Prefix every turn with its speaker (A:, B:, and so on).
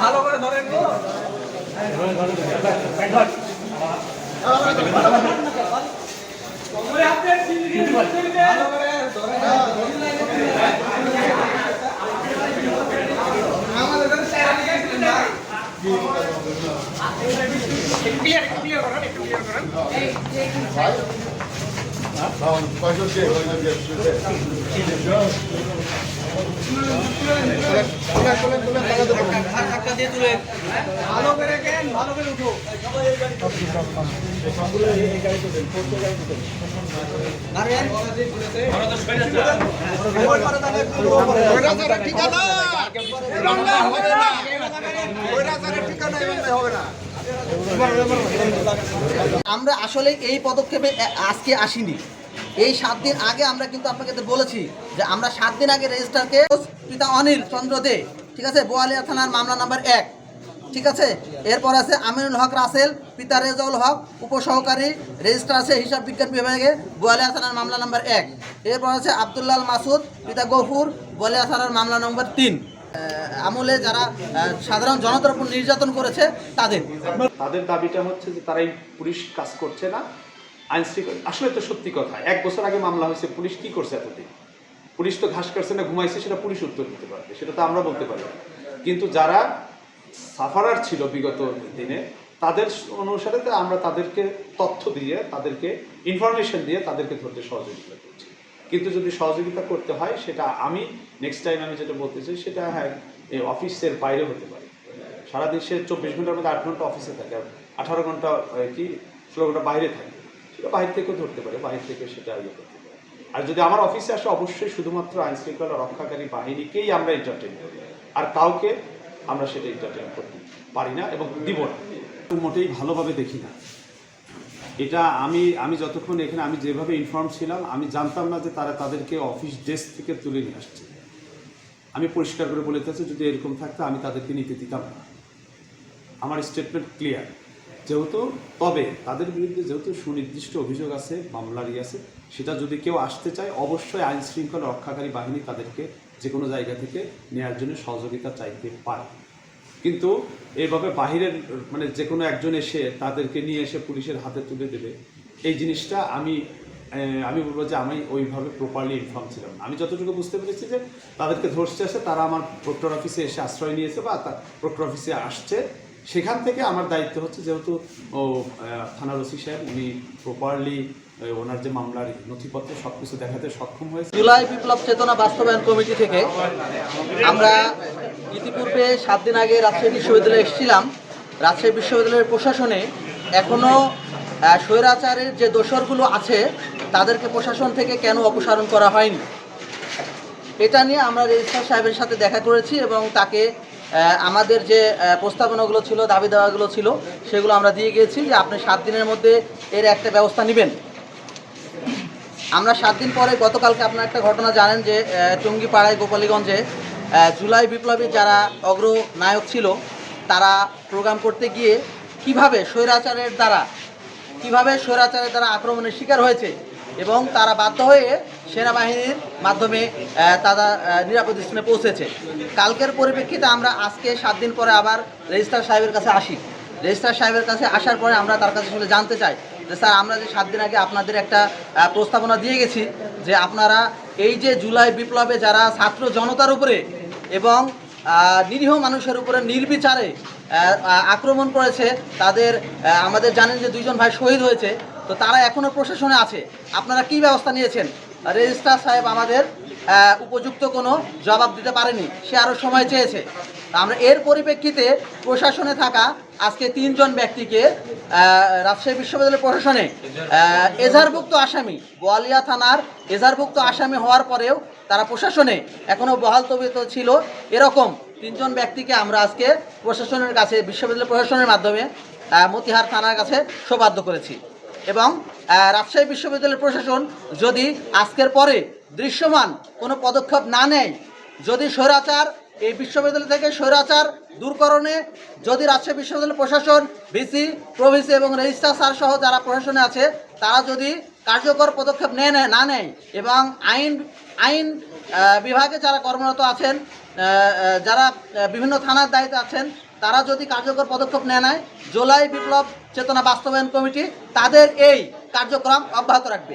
A: ভালো করে ধরেন ধরেন Tamam, başka şey, başka bir şey.
B: আমরা আসলে এই পদক্ষেপে আজকে আসিনি। এই সাত দিন আগে আমরা কিন্তু আপনাকে বলেছি যে আমরা সাত দিন আগে রেজিস্টারকে পিতা অনিল চন্দ্র দে, ঠিক আছে? বোয়ালিয়া থানার মামলা নাম্বার এক, ঠিক আছে? এরপর আছে আমিনুল হক রাসেল, পিতা রেজাউল হক, উপসহকারী রেজিস্টার আছে হিসাব বিজ্ঞান বিভাগে গোয়ালিয়া থানার মামলা নাম্বার এক। এরপর আছে আবদুল্লাল মাসুদ, পিতা গফুর গোয়ালিয়া থানার মামলা নম্বর তিন। আমলে যারা সাধারণ জনতার উপর নির্যাতন করেছে, তাদের।
C: তাদের দাবিটা হচ্ছে যে তারাই পুলিশ কাজ করছে না। আইন আসলে তো সত্যি কথা, এক বছর আগে মামলা হয়েছে, পুলিশ কি করছে এতদিন? পুলিশ তো ঘাস কাটছে না, ঘুমাইছে, সেটা পুলিশ উত্তর দিতে পারবে, সেটা তো আমরা বলতে পারি কিন্তু যারা সাফারার ছিল বিগত দিনে, তাদের অনুসারে আমরা তাদেরকে তথ্য দিয়ে, তাদেরকে ইনফরমেশন দিয়ে তাদেরকে ধরতে সহযোগিতা করছি। কিন্তু যদি সহযোগিতা করতে হয়, সেটা আমি নেক্সট টাইম আমি যেটা বলতে চাই, সেটা হ্যাঁ এই অফিসের বাইরে হতে পারে। সারা দেশে চব্বিশ ঘণ্টার মধ্যে আট ঘণ্টা অফিসে থাকে আঠারো ঘণ্টা কি, ষোলো ঘণ্টা বাইরে থাকে। সেটা বাইরে থেকেও ধরতে পারে, বাইরে থেকে সেটা ইয়ে করতে পারে। আর যদি আমার অফিসে আসে, অবশ্যই শুধুমাত্র আইন শৃঙ্খলা রক্ষাকারী বাহিনীকেই আমরা এন্টারটেন করি। আর কাউকে আমরা সেটা এন্টারটেন করতে পারি না এবং দিব না। মোটেই ভালোভাবে দেখি না। এটা আমি আমি যতক্ষণ এখানে, আমি যেভাবে ইনফর্ম ছিলাম, আমি জানতাম না যে তারা তাদেরকে অফিস ডেস্ক থেকে তুলে নিয়ে আসছে। আমি পরিষ্কার করে বলে দিতেছি যদি এরকম থাকতো, আমি তাদেরকে নিতে দিতাম না। আমার স্টেটমেন্ট ক্লিয়ার যেহেতু, তবে তাদের বিরুদ্ধে যেহেতু সুনির্দিষ্ট অভিযোগ আছে, মামলারই আছে, সেটা যদি কেউ আসতে চায়, অবশ্যই আইন শৃঙ্খলা রক্ষাকারী বাহিনী তাদেরকে যে কোনো জায়গা থেকে নেওয়ার জন্য সহযোগিতা চাইতে পারে। কিন্তু এভাবে বাহিরের মানে যে কোনো একজন এসে তাদেরকে নিয়ে এসে পুলিশের হাতে তুলে দেবে, এই জিনিসটা আমি আমি বলব যে আমি ওইভাবে প্রপারলি ইনফর্ম ছিলাম। আমি যতটুকু বুঝতে পেরেছি যে তাদেরকে ধরছে আসে তারা আমার প্রক্টর অফিসে এসে আশ্রয় নিয়েছে বা প্রক্টর অফিসে আসছে। সেখান থেকে আমার দায়িত্ব হচ্ছে যেহেতু, ও থানার ওসি সাহেব, উনি প্রপারলি ওনার যে মামলার নথিপত্র সব কিছু দেখাতে সক্ষম হয়েছে।
B: জুলাই বিপ্লব চেতনা বাস্তবায়ন কমিটি থেকে আমরা ইতিপূর্বে সাত দিন আগে রাজশাহী বিশ্ববিদ্যালয়ে এসেছিলাম। রাজশাহী বিশ্ববিদ্যালয়ের প্রশাসনে এখনও স্বৈরাচারের যে দোষরগুলো আছে, তাদেরকে প্রশাসন থেকে কেন অপসারণ করা হয়নি? এটা নিয়ে আমরা রেজিস্ট্রার সাহেবের সাথে দেখা করেছি এবং তাকে আমাদের যে প্রস্তাবনাগুলো ছিল দাবি দেওয়াগুলো ছিল, সেগুলো আমরা দিয়ে গিয়েছি যে আপনি সাত দিনের মধ্যে এর একটা ব্যবস্থা নেবেন। আমরা সাত দিন পরে গতকালকে আপনার একটা ঘটনা জানেন যে টুঙ্গিপাড়ায়, গোপালীগঞ্জে জুলাই বিপ্লবী যারা অগ্রনায়ক ছিল, তারা প্রোগ্রাম করতে গিয়ে কীভাবে স্বৈরাচারের দ্বারা, কীভাবে স্বৈরাচারের দ্বারা আক্রমণের শিকার হয়েছে এবং তারা বাধ্য হয়ে সেনাবাহিনীর মাধ্যমে তারা নিরাপদ স্থানে পৌঁছেছে। কালকের পরিপ্রেক্ষিতে আমরা আজকে সাত দিন পরে আবার রেজিস্ট্রার সাহেবের কাছে আসি। রেজিস্ট্রার সাহেবের কাছে আসার পরে আমরা তার কাছে আসলে জানতে চাই যে, স্যার, আমরা যে সাত দিন আগে আপনাদের একটা প্রস্তাবনা দিয়ে গেছি যে, আপনারা এই যে জুলাই বিপ্লবে যারা ছাত্র জনতার উপরে এবং নিরীহ মানুষের উপরে নির্বিচারে আক্রমণ করেছে, তাদের আমাদের জানেন যে দুইজন ভাই শহীদ হয়েছে তো তারা এখনও প্রশাসনে আছে। আপনারা কি ব্যবস্থা নিয়েছেন? রেজিস্ট্রার সাহেব আমাদের উপযুক্ত কোনো জবাব দিতে পারেনি। সে আরও সময় চেয়েছে। আমরা এর পরিপ্রেক্ষিতে প্রশাসনে থাকা আজকে তিনজন ব্যক্তিকে রাজশাহী বিশ্ববিদ্যালয় প্রশাসনে আহ, এজাহারভুক্ত আসামি গোয়ালিয়া থানার এজাহারভুক্ত আসামি হওয়ার পরেও তারা প্রশাসনে এখনও বহাল তবিত ছিল। এরকম তিনজন ব্যক্তিকে আমরা আজকে প্রশাসনের কাছে বিশ্ববিদ্যালয় প্রশাসনের মাধ্যমে মতিহার থানার কাছে সৌবাধ্য করেছি। এবং রাজশাহী বিশ্ববিদ্যালয়ের প্রশাসন যদি আজকের পরে দৃশ্যমান কোনো পদক্ষেপ না নেয়, যদি স্বৈরাচার, এই বিশ্ববিদ্যালয় থেকে স্বৈরাচার দূরকরণে যদি রাজশাহী বিশ্ববিদ্যালয় প্রশাসন, ভিসি, প্রভিসি এবং রেজিস্ট্রার স্যার সহ যারা প্রশাসনে আছে, তারা যদি কার্যকর পদক্ষেপ নেয়, নেয়- না নেয় এবং আইন আইন বিভাগে যারা কর্মরত আছেন যারা বিভিন্ন থানার দায়িত্বে আছেন তারা যদি কার্যকর পদক্ষেপ নেয় নেয় জুলাই বিপ্লব চেতনা বাস্তবায়ন কমিটি তাদের এই কার্যক্রম অব্যাহত রাখবে।